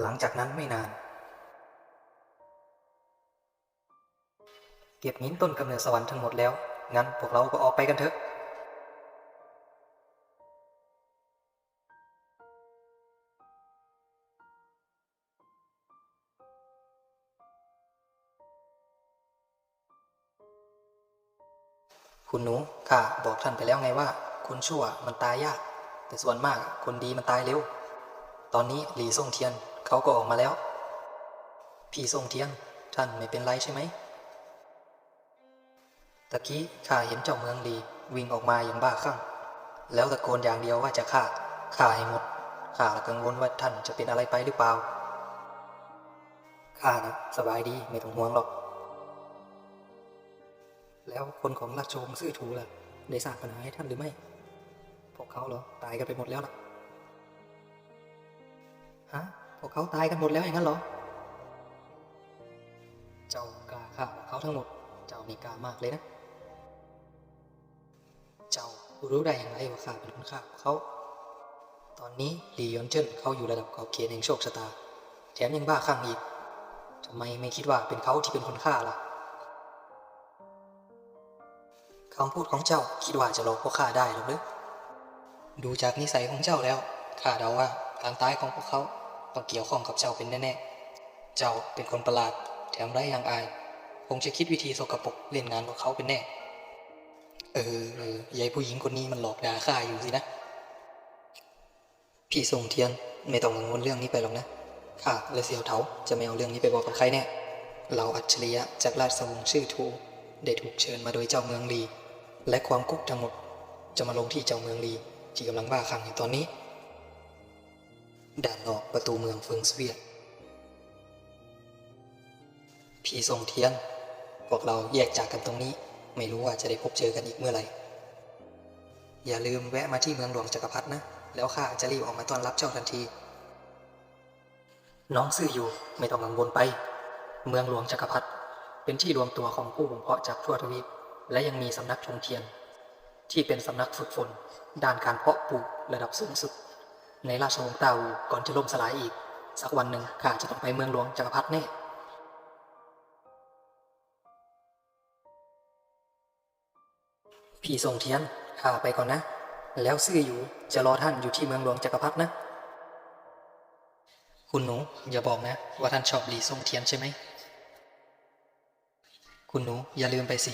หลังจากนั้นไม่นาน เก็บหินต้นกำเนิดสวรรค์ทั้งหมดแล้ว งั้นพวกเราก็ออกไปกันเถอะคุณหนูข้าบอกท่านไปแล้วไงว่า คนชั่วมันตายยาก แต่ส่วนมากคนดีมันตายเร็ว ตอนนี้หลีส่งเทียน เขาก็ออกมาแล้ว พี่ส่งเทียนท่านไม่เป็นไรใช่ไหมตะกี้ข้าเห็นเจ้าเมืองลีวิ่งออกมาอย่างบ้าคลั่งแล้วตะโกนอย่างเดียวว่าจะฆ่าฆ่าให้หมดข้ากังวลว่าท่านจะเป็นอะไรไปหรือเปล่าข้านะสบายดีไม่ต้องห่วงหรอก แล้วคนของราชวงศ์ซื่อถูล่ะ ได้สร้างปัญหาให้ท่านหรือไม่ พวกเขาเหรอ ตายกันไปหมดแล้วล่ะฮะ พวกเขาตายกันหมดแล้วอย่างนั้นเหรอ เจ้ากล้าฆ่าพวกเขาทั้งหมด เจ้านี่กล้ามากเลยนะ เจ้ารู้ได้อย่างไรว่าข้าเป็นคนฆ่าพวกเขา ตอนนี้ลียอนเจิ้นเขาอยู่ระดับขอบเขตแห่งโชคชะตา แถมยังบ้าคลั่งอีกทำไมไม่คิดว่าเป็นเขาที่เป็นคนฆ่าล่ะคำพูดของเจ้าคิดว่าจะหลอกพวกข้าได้หรือหรือดูจากนิสัยของเจ้าแล้วข้าเดาว่าการตายของพวกเขา ต้องเกี่ยวข้องกับเจ้าเป็นแน่ๆ เจ้าเป็นคนประหลาด แถมไร้ยางอาย คงจะคิดวิธีสกปรกเล่นงานพวกเขาเป็นแน่ เออเออยายผู้หญิงคนนี้มันหลอกด่าข้าอยู่สินะ พี่ทรงเทียนไม่ต้องกังวลเรื่องนี้ไปหรอกนะ ข้าและเสี่ยวเถาจะไม่เอาเรื่องนี้ไปบอกกับใครแน่ เราอัจฉริยะจากราชวงศ์ชื่อทูได้ถูกเชิญมาโดยเจ้าเมืองลี และความกุ๊กทั้งหมด จะมาลงที่เจ้าเมืองลีที่กำลังบ้าคลั่งอยู่ตอนนี้ ด่านนอกประตูเมืองเฟิงสเวียตพี่ทรงเทียนพวกเราแยกจากกันตรงนี้ ไม่รู้ว่าจะได้พบเจอกันอีกเมื่อไหร่ อย่าลืมแวะมาที่เมืองหลวงจักรพรรดินะ แล้วข้าจะรีบออกมาต้อนรับเจ้าทันที น้องซื่ออยู่ไม่ต้องกังวลไป เมืองหลวงจักรพรรดิเป็นที่รวมตัวของผู้บ่มเพาะจากทั่วทวีป และยังมีสำนักชงเทียน ที่เป็นสำนักฝึกฝน ด้านการเพาะปลูกระดับสูงสุด ในราชวงศ์เตาก่อนจะล่มสลายอีก สักวันหนึ่งข้าจะต้องไปเมืองหลวงจักรพรรดิแน่พี่ทรงเทียนข้าไปก่อนนะ แล้วซื่ออยู่จะรอท่านอยู่ที่เมืองหลวงจักรพรรดินะ คุณหนูอย่าบอกนะ ว่าท่านชอบหลีทรงเทียนใช่ไหม คุณหนูอย่าลืมไปสิ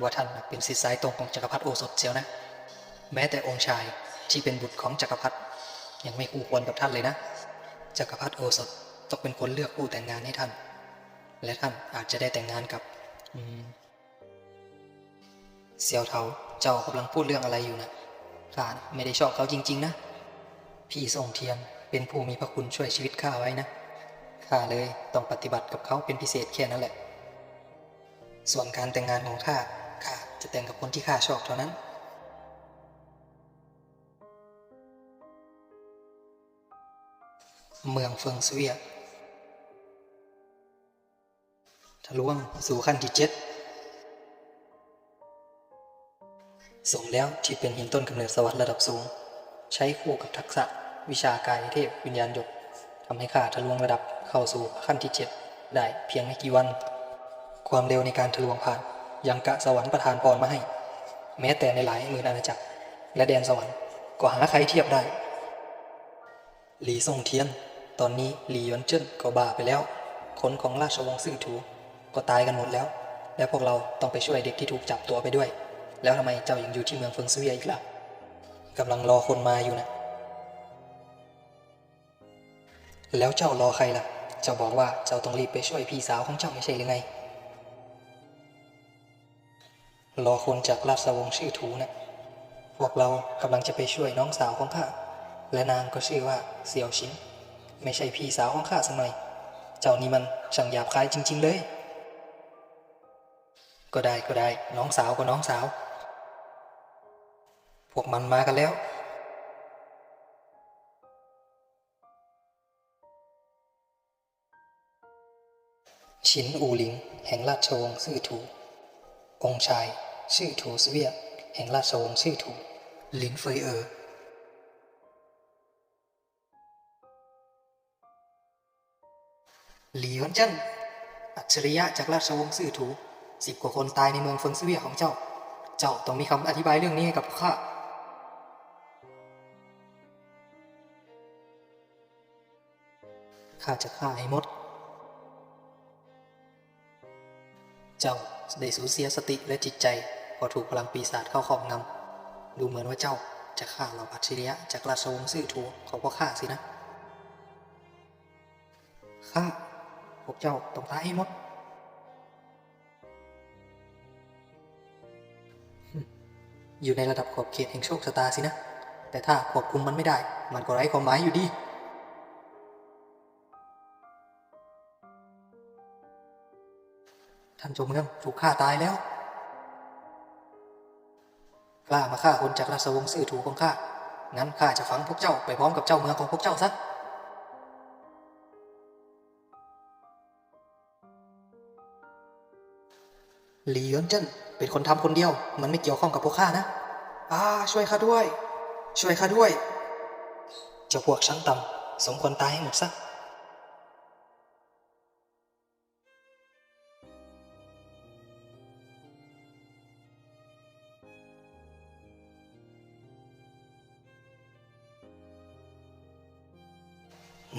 ว่าท่านเป็นศิษย์สายตรงของจักรพรรดิโอสถเสียวนะ แม้แต่องค์ชายที่เป็นบุตรของจักรพรรดิ ยังไม่คู่ควรกับท่านเลยนะจักรพรรดิโอสถต้องเป็นคนเลือกผู้แต่งงานให้ท่าน และท่านอาจจะได้แต่งงานกับอืมเสี่ยวเทาเจ้ากำลังพูดเรื่องอะไรอยู่นะข้าไม่ได้ชอบเขาจริง ๆ นะ พี่ทรงเทียนเป็นผู้มีพระคุณช่วยชีวิตข้าไว้นะข้าเลยต้องปฏิบัติกับเขาเป็นพิเศษแค่นั้นแหละ ส่วนการแต่งงานของข้าข้าจะแต่งกับคนที่ข้าชอบเท่านั้น เมืองเฟิงเสวียทะลวงสู่ขั้นที่เจ็ดสมแล้วที่เป็นหินต้นกำเนิดสวรรค์ระดับสูง ใช้คู่กับทักษะวิชากายเทพวิญญาณหยกทำให้ข้าทะลวงระดับเข้าสู่ขั้นที่เจ็ดได้เพียงไม่กี่วัน ความเร็วในการทะลวงผ่าน ยังกะสวรรค์ประทานพรมาให้ แม้แต่ในหลายหมื่นอาณาจักร และแดนสวรรค์ก็หาใครเทียบได้ หลีซ่งเทียน ตอนนี้หลีหยวนเจิ้นก็บ้าไปแล้ว คนของราชวงศ์ซื่อถูก็ตายกันหมดแล้ว และพวกเราต้องไปช่วยเด็กที่ถูกจับตัวไปด้วย แล้วทำไมเจ้ายังอยู่ที่เมืองเฟิงซุยอีกล่ะกำลังรอคนมาอยู่นะ แล้วเจ้ารอใครล่ะ เจ้าบอกว่าเจ้าต้องรีบไปช่วยพี่สาวของเจ้าไม่ใช่หรือไง รอคนจากราชวงศ์ชื่อถูนะพวกเรากำลังจะไปช่วยน้องสาวของข้า และนางก็ชื่อว่าเสี่ยวชิน ไม่ใช่พี่สาวของข้าสักหน่อยเจ้านี่มันช่างหยาบคายจริง ๆ เลย ก็ได้ก็ได้ น้องสาวก็น้องสาว พวกมันมากันแล้วชินอูหลิง แห่งราชวงศ์ซื่อถู องค์ชายชื่อถูสเวีย แห่งราชวงศ์ชื่อถู หลินเฟยเออ หลีหวนเจิ้นอัจฉริยะจากราชวงศ์ซื่อถูสิบกว่าคนตายในเมืองเฟิงซื่อเวียของเจ้า เจ้าต้องมีคำอธิบายเรื่องนี้ให้กับข้าข้าจะฆ่าให้หมด เจ้าได้สูญเสียสติและจิตใจ พอถูกพลังปีศาจเข้าครอบงำดูเหมือนว่าเจ้าจะฆ่าเหล่าอัจฉริยะจากราชวงศ์ซื่อถูของพ่อข้าสินะข้า พวกเจ้าต้องตายให้หมด อยู่ในระดับขอบเขตแห่งโชคชะตาสินะ แต่ถ้าควบคุมมันไม่ได้ มันก็ไร้ความหมายอยู่ดีท่านเจงเมืองถูกฆ่าตายแล้ว กล้ามาฆ่าคนจากราชวงศ์ซื่อถูกของข้า งั้นข้าจะฝังพวกเจ้าไปพร้อมกับเจ้าเมืองของพวกเจ้าซะ หลีเหยินเจิ้นเป็นคนทำคนเดียว มันไม่เกี่ยวข้องกับพวกข้านะอ่าช่วยข้าด้วย ช่วยข้าด้วย เจ้าพวกชั้นต่ำสมควรตายให้หมดซะ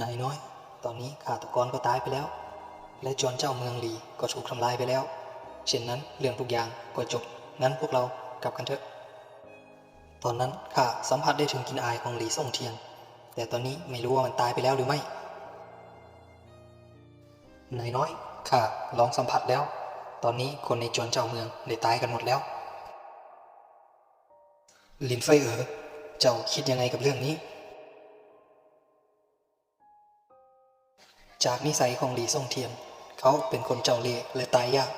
นายน้อย ตอนนี้ข้าตกรก็ตายไปแล้ว และจวนเจ้าเมืองหลีก็ถูกทำลายไปแล้ว เช่นนั้นเรื่องทุกอย่างก็จบ งั้นพวกเรากลับกันเถอะ ตอนนั้นข้าสัมผัสได้ถึงกลินอายของหลีส่งเทียน แต่ตอนนี้ไม่รู้ว่ามันตายไปแล้วหรือไม่นายน้อยข้าลองสัมผัสแล้ว ตอนนี้คนในจวนเจ้าเมืองได้ตายกันหมดแล้ว ลินเฟยเอ๋อเจ้าคิดยังไงกับเรื่องนี้ จากนิสัยของหลีส่งเทียนเขาเป็นคนเจ้าเล่ห์และตายยาก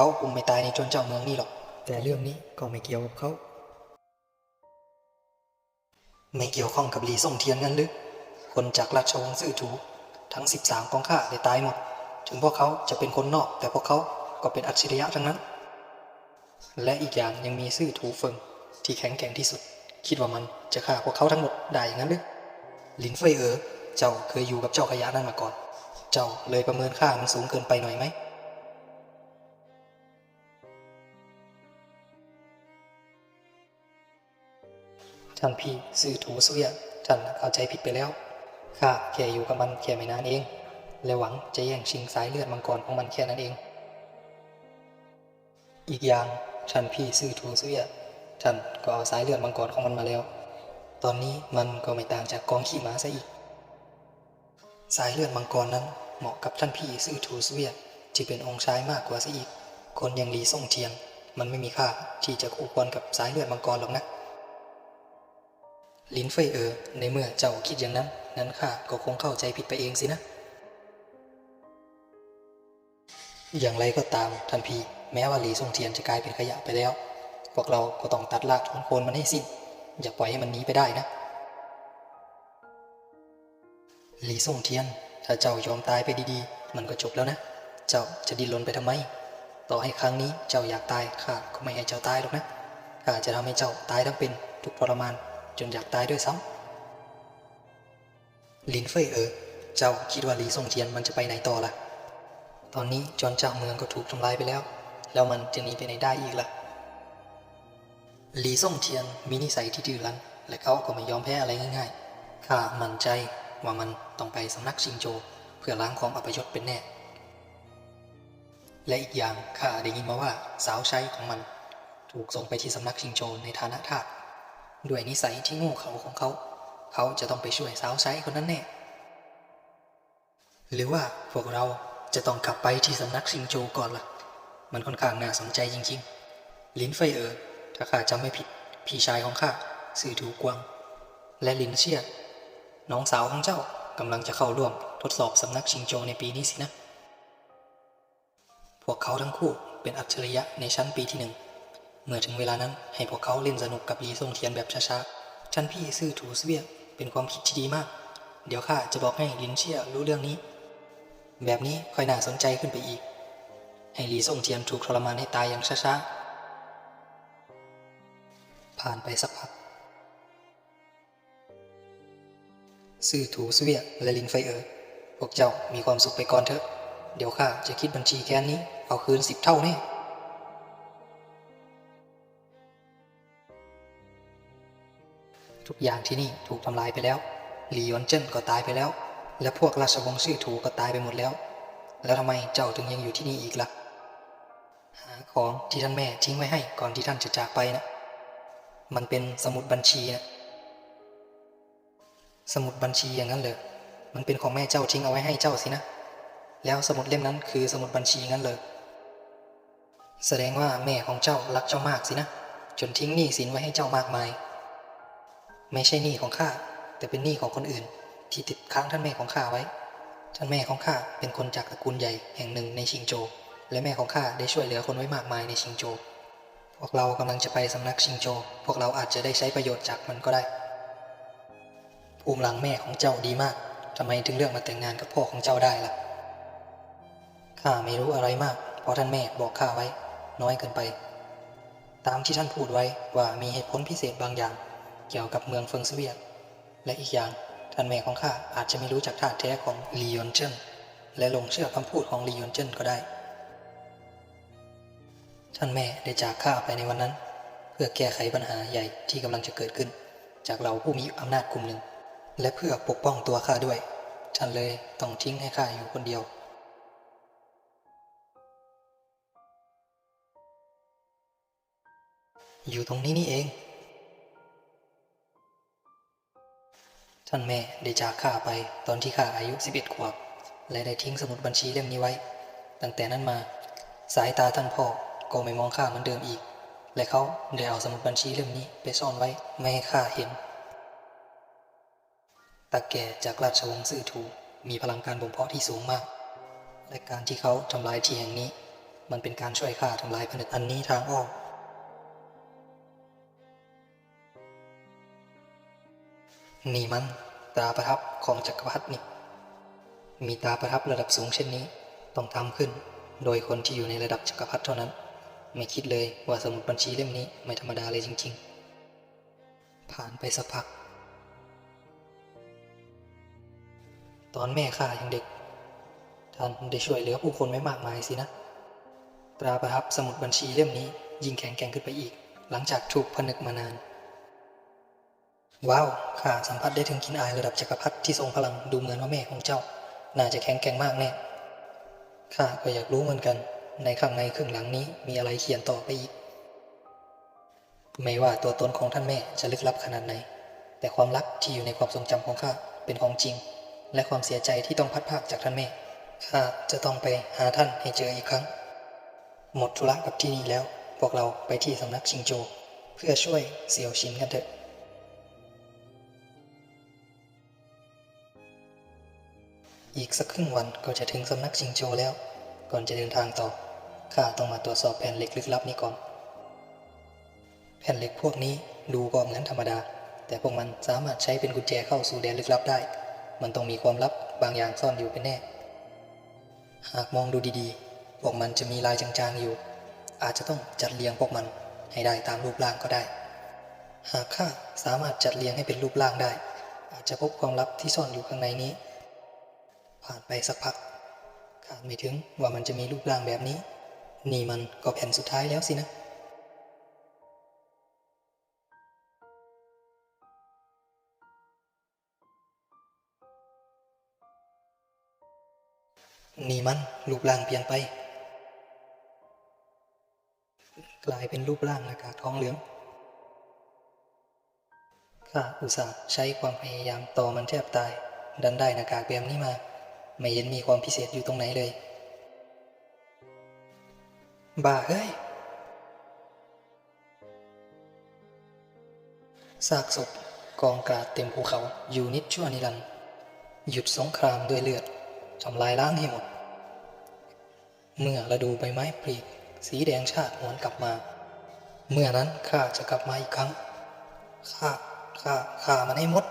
เขาคงไม่ตายในจวนเจ้าเมืองนี่หรอก แต่เรื่องนี้ก็ไม่เกี่ยวกับเขา ไม่เกี่ยวข้องกับหลีส่งเทียนงั้นหรือคนจากราชวงศ์ซื่อถูทั้ง 13ของข้าได้ตายหมด ถึงพวกเขาจะเป็นคนนอก แต่พวกเขาก็เป็นอัจฉริยะทั้งนั้น และอีกอย่างยังมีซื่อถูเฟิงที่แข็งแกร่งที่สุด คิดว่ามันจะฆ่าพวกเขาทั้งหมดได้อย่างนั้นหรือลินเฟยเอ๋อเจ้าเคยอยู่กับเจ้าขยะนั่นมาก่อน เจ้าเลยประเมินค่ามันสูงเกินไปหน่อยไหม ท่านพี่ซื่อถูเสียท่านเข้าใจผิดไปแล้วข้าแค่อยู่กับมันแค่ไม่นานเอง และหวังจะแย่งชิงสายเลือดมังกรของมันแค่นั้นเอง อีกอย่างท่านพี่ซื่อถูเสียท่านก็เอาสายเลือดมังกรของมันมาแล้ว ตอนนี้มันก็ไม่ต่างจากกองขี้หมาซะอีก สายเลือดมังกรนั้นเหมาะกับท่านพี่ซื่อถูเสียที่เป็นองค์ชายมากกว่าซะอีก คนอย่างหลีส่งเทียน มันไม่มีค่าที่จะคู่ควรกับสายเลือดมังกรหรอกนะ ลินเฟยเออ ในเมื่อเจ้าคิดอย่างนั้น นั้นข้าก็คงเข้าใจผิดไปเองสินะ อย่างไรก็ตามท่านพี่แม้ว่าหลีส่งเทียนจะกลายเป็นขยะไปแล้ว พวกเราก็ต้องตัดรากถอนโคนมันให้สิ้น อย่าปล่อยให้มันหนีไปได้นะ หลีส่งเทียน ถ้าเจ้ายอมตายไปดีๆ มันก็จบแล้วนะ เจ้าจะดิ้นรนไปทำไม ต่อให้ครั้งนี้เจ้าอยากตายข้าก็ไม่ให้เจ้าตายหรอกนะข้าจะทำให้เจ้าตายทั้งเป็นทุกข์ทรมาน จนอยากตายด้วยซ้ำลินเฟยเออ เจ้าคิดว่าหลีส่งเทียนมันจะไปไหนต่อล่ะ ตอนนี้จอนเจ้าเมืองก็ถูกทำลายไปแล้ว แล้วมันจะหนีไปไหนได้อีกล่ะหลีส่งเทียนมีนิสัยที่ดื้อรั้น และเขาก็ไม่ยอมแพ้อะไรง่ายๆ ข้ามั่นใจว่ามันต้องไปสำนักชิงโจ เพื่อล้างความอัปยศเป็นแน่ และอีกอย่างข้าได้ยินมาว่าสาวใช้ของมัน ถูกส่งไปที่สำนักชิงโจในฐานะทาส ด้วยนิสัยที่โง่เขลาของเขา เขาจะต้องไปช่วยสาวใช้คนนั้นแน่ หรือว่าพวกเราจะต้องกลับไปที่สำนักชิงโจก่อนล่ะ มันค่อนข้างน่าสนใจจริงๆ ลินเฟเออถ้าข้าจำไม่ผิด พี่ชายของข้าสื่อถูกวางและลินเชียน้องสาวของเจ้ากำลังจะเข้าร่วมทดสอบสำนักชิงโจในปีนี้สินะ พวกเขาทั้งคู่เป็นอัจฉริยะในชั้นปีที่หนึ่ง เมื่อถึงเวลานั้นให้พวกเขาเล่นสนุกกับลีส่งเทียนแบบช้าๆชั้นพี่ซื่อถูเสวียเป็นความคิดที่ดีมาก เดี๋ยวข้าจะบอกให้ลินเชียรู้เรื่องนี้ แบบนี้ค่อยน่าสนใจขึ้นไปอีก ให้ลีส่งเทียนถูกทรมานให้ตายอย่างช้าๆ ผ่านไปสักพักซื่อถูเสวียและลินไฟเออพวกเจ้ามีความสุขไปก่อนเถอะ เดี๋ยวข้าจะคิดบัญชีแค้นนี้ เอาคืนสิบเท่าแน่ ทุกอย่างที่นี่ถูกทำลายไปแล้วหลีหยวนเจิ้นก็ตายไปแล้ว และพวกราชวงศ์ซื่อถูก็ตายไปหมดแล้ว แล้วทำไมเจ้าถึงยังอยู่ที่นี่อีกล่ะ หาของที่ท่านแม่ทิ้งไว้ให้ก่อนที่ท่านจะจากไปนะ มันเป็นสมุดบัญชีนะ สมุดบัญชีอย่างนั้นเลยมันเป็นของแม่เจ้าทิ้งเอาไว้ให้เจ้าสินะ แล้วสมุดเล่มนั้นคือสมุดบัญชีงั้นเลย แสดงว่าแม่ของเจ้ารักเจ้ามากสินะ จนทิ้งหนี้สินไว้ให้เจ้ามากมาย ไม่ใช่หนี้ของข้าแต่เป็นหนี้ของคนอื่น ที่ติดค้างท่านแม่ของข้าไว้ ท่านแม่ของข้าเป็นคนจากตระกูลใหญ่แห่งหนึ่งในชิงโจ และแม่ของข้าได้ช่วยเหลือคนไว้มากมายในชิงโจ พวกเรากำลังจะไปสำนักชิงโจ พวกเราอาจจะได้ใช้ประโยชน์จากมันก็ได้ ภูมิหลังแม่ของเจ้าดีมากทำไมถึงเลือกมาแต่งงานกับพ่อของเจ้าได้ล่ะ ข้าไม่รู้อะไรมาก เพราะท่านแม่บอกข้าไว้ น้อยเกินไป ตามที่ท่านพูดไว้ว่ามีเหตุผลพิเศษบางอย่าง เกี่ยวกับเมืองเฟิงเสวียนและอีกอย่างท่านแม่ของข้าอาจจะไม่รู้จักท่าแท้ของลียอนเจิ้นและหลงเชื่อคำพูดของลียอนเจิ้นก็ได้ ท่านแม่ได้จากข้าไปในวันนั้น เพื่อแก้ไขปัญหาใหญ่ที่กำลังจะเกิดขึ้น จากเราผู้มีอำนาจกลุ่มหนึ่ง และเพื่อปกป้องตัวข้าด้วย ท่านเลยต้องทิ้งให้ข้าอยู่คนเดียวอยู่ตรงนี้นี่เอง ท่านแม่ได้จากข้าไปตอนที่ข้าอายุ 11 ขวบ และได้ทิ้งสมุดบัญชีเล่มนี้ไว้ ตั้งแต่นั้นมา สายตาท่านพ่อก็ไม่มองข้าเหมือนเดิมอีก และเขาได้เอาสมุดบัญชีเล่มนี้ไปซ่อนไว้ไม่ให้ข้าเห็นตาแก่จากราชวงศ์ซื่อถูมีพลังการบ่มเพาะที่สูงมาก และการที่เขาทำลายที่แห่งนี้ มันเป็นการช่วยข้าทำลายผนึกอันนี้ทางอ้อม นี่มันตราประทับของจักรพรรดินี่ มีตราประทับระดับสูงเช่นนี้ ต้องทำขึ้น โดยคนที่อยู่ในระดับจักรพรรดิเท่านั้น ไม่คิดเลยว่าสมุดบัญชีเล่มนี้ไม่ธรรมดาเลยจริง ๆ ผ่านไปสักพัก ตอนแม่ข้ายังเด็ก ท่านได้ช่วยเหลือผู้คนไว้มากมายสินะ ตราประทับสมุดบัญชีเล่มนี้ยิ่งแข็งแกร่งขึ้นไปอีก หลังจากถูกผนึกมานาน ว้าวข้าสัมผัสได้ถึงกลินอายระดับจักรพรรดิที่ทรงพลังดูเหมือนว่าแม่ของเจ้า น่าจะแข็งแกร่งมากแน่ข้าก็อยากรู้เหมือนกัน ในข้างในครึ่งหลังนี้มีอะไรเขียนต่อไปอีก ไม่ว่าตัวตนของท่านแม่จะลึกลับขนาดไหน แต่ความรักที่อยู่ในความทรงจำของข้าเป็นของจริง และความเสียใจที่ต้องพัดพากจากท่านแม่ข้าจะต้องไปหาท่านให้เจออีกครั้ง หมดธุระกับที่นี่แล้ว พวกเราไปที่สำนักชิงโจ เพื่อช่วยเสี่ยวชินกันเถอะ อีกสักครึ่งวันก็จะถึงสำนักชิงโจแล้ว ก่อนจะเดินทางต่อ ข้าต้องมาตรวจสอบแผ่นเหล็กลึกลับนี้ก่อน แผ่นเหล็กพวกนี้ดูก็เหมือนธรรมดา แต่พวกมันสามารถใช้เป็นกุญแจเข้าสู่แดนลึกลับได้ มันต้องมีความลับบางอย่างซ่อนอยู่เป็นแน่ หากมองดูดีๆ พวกมันจะมีลายจางๆอยู่ อาจจะต้องจัดเรียงพวกมันให้ได้ตามรูปร่างก็ได้ หากข้าสามารถจัดเรียงให้เป็นรูปร่างได้ อาจจะพบความลับที่ซ่อนอยู่ข้างในนี้ ผ่านไปสักพักคาดไม่ถึงว่ามันจะมีรูปร่างแบบนี้ นี่มันก็แผ่นสุดท้ายแล้วสินะนี่มันรูปร่างเปลี่ยนไป กลายเป็นรูปร่างหน้ากากทองเหลืองข้าอุตส่าห์ใช้ความพยายามต่อมันแทบตาย ดันได้หน้ากากแบบนี้มา ไม่เห็นมีความพิเศษอยู่ตรงไหนเลย บ้าเอ้ยซากศพกองกราดเต็มภูเขาอยู่นิดชั่วนิรันดร์หยุดสงครามด้วยเลือดทำลายล้างให้หมด เมื่อฤดูใบไม้ผลิสีแดงชาติหวนกลับมา เมื่อนั้นข้าจะกลับมาอีกครั้งข้าข้าข้ามันให้หมด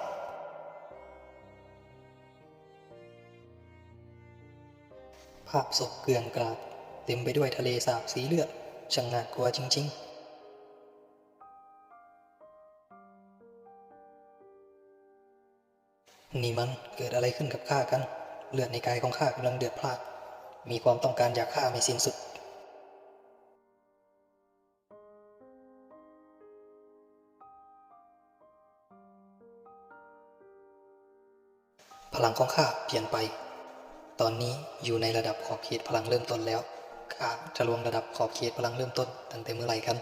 ภาพศพเกลื่อนกลาด เต็มไปด้วยทะเลสาบสีเลือดช่างน่ากลัวจริง ๆนี่มันเกิดอะไรขึ้นกับข้ากัน เลือดในกายของข้ากำลังเดือดพล่านมีความต้องการอยากฆ่าไม่สิ้นสุด พลังของข้าเปลี่ยนไป ตอนนี้อยู่ในระดับขอบเขตพลังเริ่มต้นแล้วข้าจะรวมระดับขอบเขตพลังเริ่มต้นตั้งแต่เมื่อไหร่กัน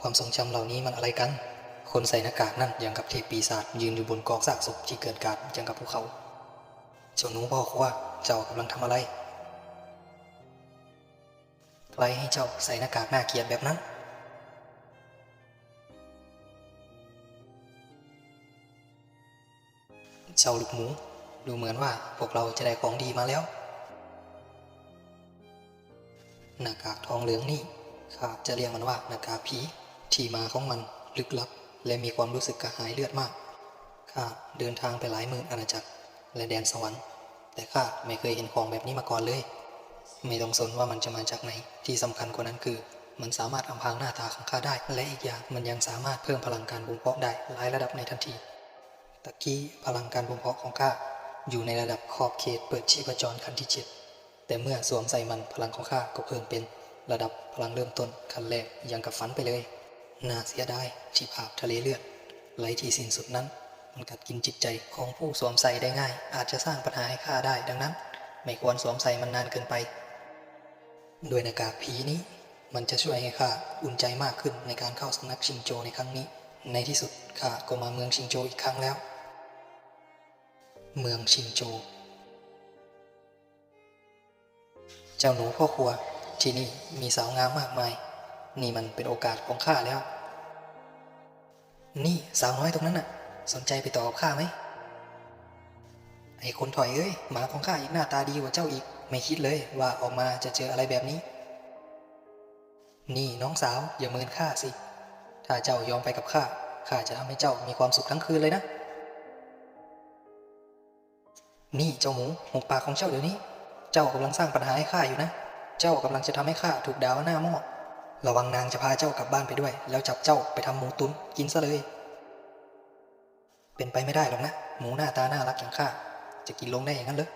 ความทรงจำเหล่านี้มันอะไรกัน คนใส่หน้ากากนั่นอย่างกับเทพปีศาจยืนอยู่บนกองซากศพที่เกิดการอย่างกับภูเขาเจ้าหนูบอกว่าเจ้ากำลังทำอะไรใครให้เจ้าใส่หน้ากากหน่าเกียดแบบนั้น เจ้าลูกหมู ดูเหมือนว่าพวกเราจะได้ของดีมาแล้ว หน้ากากทองเหลืองนี่ข้าจะเรียกมันว่าหน้ากากผีที่มาของมันลึกลับ และมีความรู้สึกกระหายเลือดมากข้าเดินทางไปหลายหมื่นอาณาจักรและแดนสวรรค์ แต่ข้าไม่เคยเห็นของแบบนี้มาก่อนเลย ไม่ต้องสนว่ามันจะมาจากไหน ที่สำคัญกว่านั้นคือ มันสามารถอำพรางหน้าตาของข้าได้ และอีกอย่างมันยังสามารถเพิ่มพลังการบ่มเพาะได้หลายระดับในทันที ตะกี้พลังการบ่มเพาะของข้าอยู่ในระดับขอบเขตเปิดชีพจรขั้นที่เจ็ดแต่เมื่อสวมใส่มันพลังของข้าก็เพิ่มเป็นระดับพลังเริ่มต้นขั้นแรกอยังกับฝันไปเลย น่าเสียดายที่ภาพทะเลเลือดไหลที่สิ้นสุดนั้น มันกัดกินจิตใจของผู้สวมใส่ได้ง่าย อาจจะสร้างปัญหาให้ข้าได้ดังนั้น ไม่ควรสวมใส่มันนานเกินไป ด้วยหน้ากากผีนี้ มันจะช่วยให้ข้าอุ่นใจมากขึ้นในการเข้าสำนักชิงโจในครั้งนี้ ในที่สุดข้าก็มาเมืองชิงโจอีกครั้งแล้ว เมืองชิงโจเจ้าหนูพ่อครัวที่นี่มีสาวงามมากมาย นี่มันเป็นโอกาสของข้าแล้ว นี่สาวน้อยตรงนั้นน่ะ สนใจไปต่อกับข้าไหมไอ้คนถอยเอ้ยหมาของข้าอีกหน้าตาดีกว่าเจ้าอีก ไม่คิดเลยว่าออกมาจะเจออะไรแบบนี้ นี่น้องสาวอย่าเมินข้าสิ ถ้าเจ้ายอมไปกับข้าข้าจะทำให้เจ้ามีความสุขทั้งคืนเลยนะ นี่เจ้าหมูหุบปากของเจ้าเดี๋ยวนี้ เจ้ากำลังสร้างปัญหาให้ข้าอยู่นะ เจ้ากำลังจะทำให้ข้าถูกด่าว่าหน้าหม้อระวังนางจะพาเจ้ากลับบ้านไปด้วย แล้วจับเจ้าไปทำหมูตุนกินซะเลย เป็นไปไม่ได้หรอกนะ หมูหน้าตาน่ารักอย่างข้าจะกินลงได้อย่างนั้นเหรอ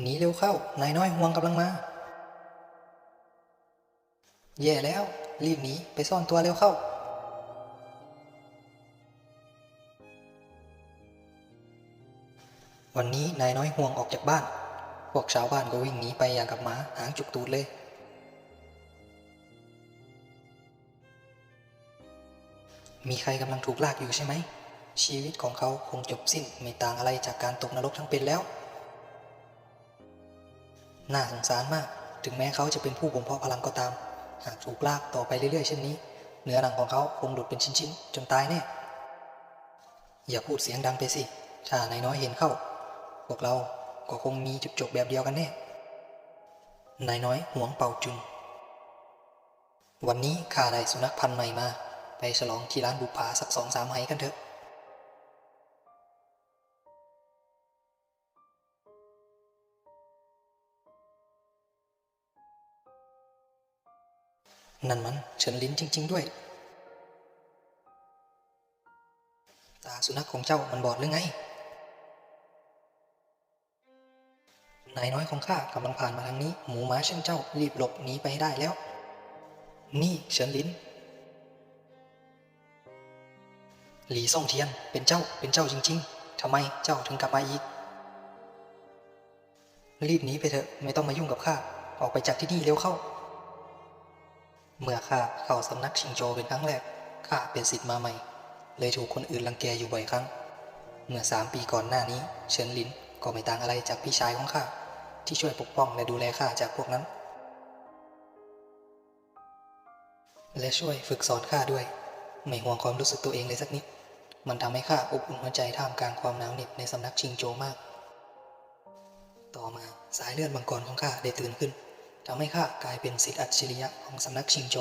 หนีเร็วเข้านายน้อยห่วงกำลังมา แย่แล้ว รีบหนีไปซ่อนตัวเร็วเข้า วันนี้นายน้อยห่วงออกจากบ้าน พวกชาวบ้านก็วิ่งหนีไปอย่างกับหมาหางจุกตูดเลย มีใครกำลังถูกลากอยู่ใช่ไหม ชีวิตของเขาคงจบสิ้นไม่ต่างอะไรจากการตกนรกทั้งเป็นแล้ว น่าสงสารมาก ถึงแม้เขาจะเป็นผู้บ่มเพาะพลังก็ตาม หากถูกลากต่อไปเรื่อยๆเช่นนี้ เนื้อหนังของเขาคงหลุดเป็นชิ้นๆ จนตายแน่ อย่าพูดเสียงดังไปสิ ถ้านายน้อยเห็นเข้า พวกเราก็คงมีจุดจบแบบเดียวกันแน่นายน้อยหวงเป่าจุน วันนี้ข้าได้สุนัขพันธุ์ใหม่มา ไปฉลองที่ร้านบุปผาสักสองสามไหกันเถอะนั่นมันเฉินลิ้นจริง ๆ ด้วย ตาสุนัขของเจ้ามันบอดหรือไง นายน้อยของข้ากำลังผ่านมาทางนี้ หมูหม้าเช่นเจ้ารีบหลบหนีไปให้ได้แล้ว นี่เฉินลินหลีซ่งเทียนเป็นเจ้าเป็นเจ้าจริง ๆทำไมเจ้าถึงกลับมาอีก รีบหนีไปเถอะไม่ต้องมายุ่งกับข้าออกไปจากที่นี่เร็วเข้า เมื่อข้าเข้าสำนักชิงโจเป็นครั้งแรกข้าเป็นศิษย์มาใหม่ เลยถูกคนอื่นรังแกอยู่บ่อยครั้ง เมื่อสามปีก่อนหน้านี้ เฉินลินก็ไม่ต่างอะไรจากพี่ชายของข้า ที่ช่วยปกป้องและดูแลข้าจากพวกนั้น และช่วยฝึกสอนข้าด้วย ไม่ห่วงความรู้สึกตัวเองเลยสักนิด มันทำให้ข้าอบอุ่นหัวใจท่ามกลางความหนาวเหน็บในสำนักชิงโจมาก ต่อมาสายเลือดมังกรของข้าได้ตื่นขึ้นทำให้ข้ากลายเป็นศิษย์อัจฉริยะของสำนักชิงโจ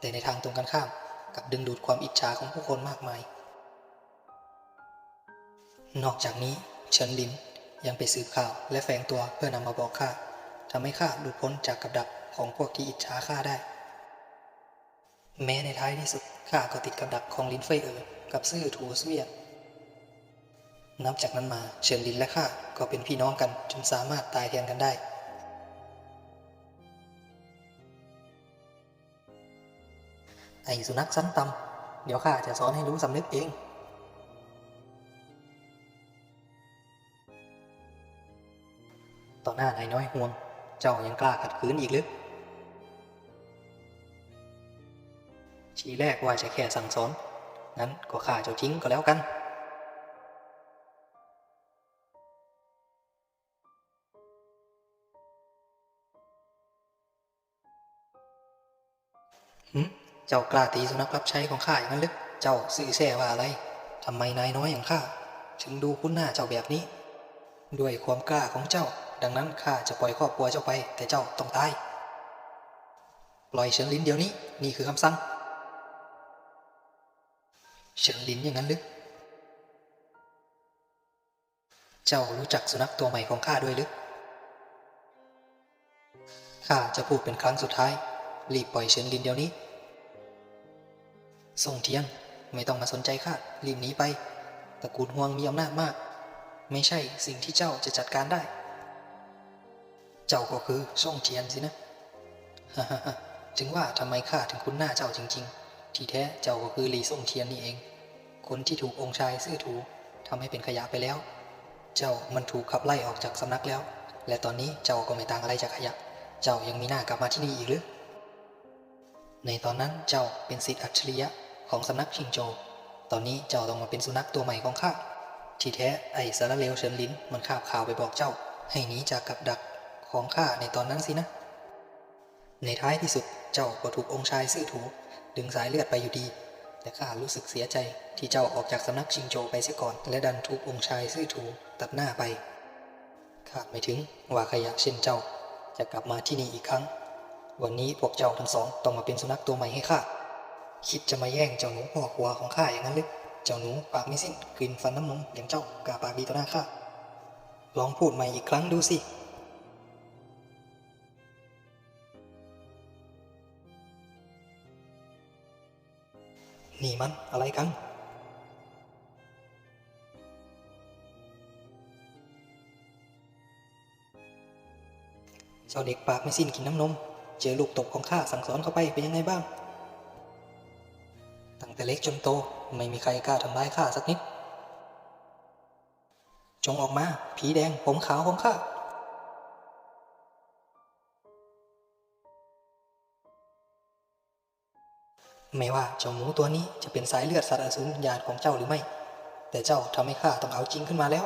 แต่ในทางตรงกันข้ามกับดึงดูดความอิจฉาของผู้คนมากมาย นอกจากนี้เฉินลิน ยังไปสืบข่าวและแฝงตัวเพื่อนำมาบอกข้าทำให้ข้าหลุดพ้นจากกับดักของพวกที่อิจฉาข้าได้ แม้ในท้ายที่สุดข้าก็ติดกับดักของลินเฟยเออร์กับซื่อถูเสวียนนับจากนั้นมาเฉินลินและข้าก็เป็นพี่น้องกันจนสามารถตายแทนกันได้ไอ้สุนัขสั้นตำเดี๋ยวข้าจะสอนให้รู้สำนึกเอง ต่อหน้านายน้อยห่วง เจ้ายังกล้าขัดขืนอีกหรือทีแรกว่าจะแค่สั่งสอนงั้นก็ฆ่าเจ้าทิ้งก็แล้วกันหึเจ้ากล้าตีสุนัขรับใช้ของข้าอย่างนั้นหรือเจ้าสื่อแส่ว่าอะไรทำไมนายน้อยอย่างข้าถึงดูคุ้นหน้าเจ้าแบบนี้ ด้วยความกล้าของเจ้า ดังนั้นข้าจะปล่อยครอบครัวเจ้าไป แต่เจ้าต้องตาย ปล่อยเฉินลินเดี๋ยวนี้ นี่คือคำสั่ง เฉินลินอย่างนั้นหรือ เจ้ารู้จักสุนัขตัวใหม่ของข้าด้วยหรือ ข้าจะพูดเป็นครั้งสุดท้าย รีบปล่อยเฉินลินเดี๋ยวนี้ ส่งเทียง ไม่ต้องมาสนใจข้า รีบหนีไป ตระกูลฮวงมีอำนาจมาก ไม่ใช่สิ่งที่เจ้าจะจัดการได้ เจ้าก็คือส่งเทียนสินะฮ่าฮ่าฮ่าถึงว่าทำไมข้าถึงคุ้นหน้าเจ้าจริง ๆ ที่แท้เจ้าก็คือหลีส่งเทียนนี่เอง คนที่ถูกองค์ชายซื่อถูทำให้เป็นขยะไปแล้ว เจ้ามันถูกขับไล่ออกจากสำนักแล้ว และตอนนี้เจ้าก็ไม่ต่างอะไรจากขยะ เจ้ายังมีหน้ากลับมาที่นี่อีกหรือ ในตอนนั้นเจ้าเป็นศิษย์อัจฉริยะของสำนักชิงโจ ตอนนี้เจ้าต้องมาเป็นสุนัขตัวใหม่ของข้าที่แท้ไอ้สารเลวเฉินลินมันคาบข่าวไปบอกเจ้า ให้หนีจากกับดัก ของข้าในตอนนั้นสินะ ในท้ายที่สุดเจ้าก็ถูกองค์ชายซื่อถูดึงสายเลือดไปอยู่ดี แต่ข้ารู้สึกเสียใจที่เจ้าออกจากสำนักชิงโจไปเสียก่อน และดันถูกองค์ชายซื่อถูตัดหน้าไปคาดไม่ถึงว่าขยะเช่นเจ้า จะกลับมาที่นี่อีกครั้ง วันนี้พวกเจ้าทั้งสองต้องมาเป็นสุนัขตัวใหม่ให้ข้าคิดจะมาแย่งเจ้าหนูพ่อครัวของข้าอย่างนั้นหรือเจ้าหนูปากไม่สิ้นกลิ่นฟันน้ำนมอย่างเจ้ากล้าปากดีต่อหน้าข้าลองพูดใหม่อีกครั้งดูสิ นี่มันอะไรกัน เจ้าเด็กปากไม่สิ้นกินน้ำนม เจอลูกตบของข้าสั่งสอนเข้าไปเป็นยังไงบ้าง ตั้งแต่เล็กจนโตไม่มีใครกล้าทำร้ายข้าสักนิด จงออกมา ผีแดงผมขาวของข้า ไม่ว่าเจ้าหมูตัวนี้จะเป็นสายเลือดสัตว์อสูรญาติของเจ้าหรือไม่ แต่เจ้าทำให้ข้าต้องเอาจริงขึ้นมาแล้ว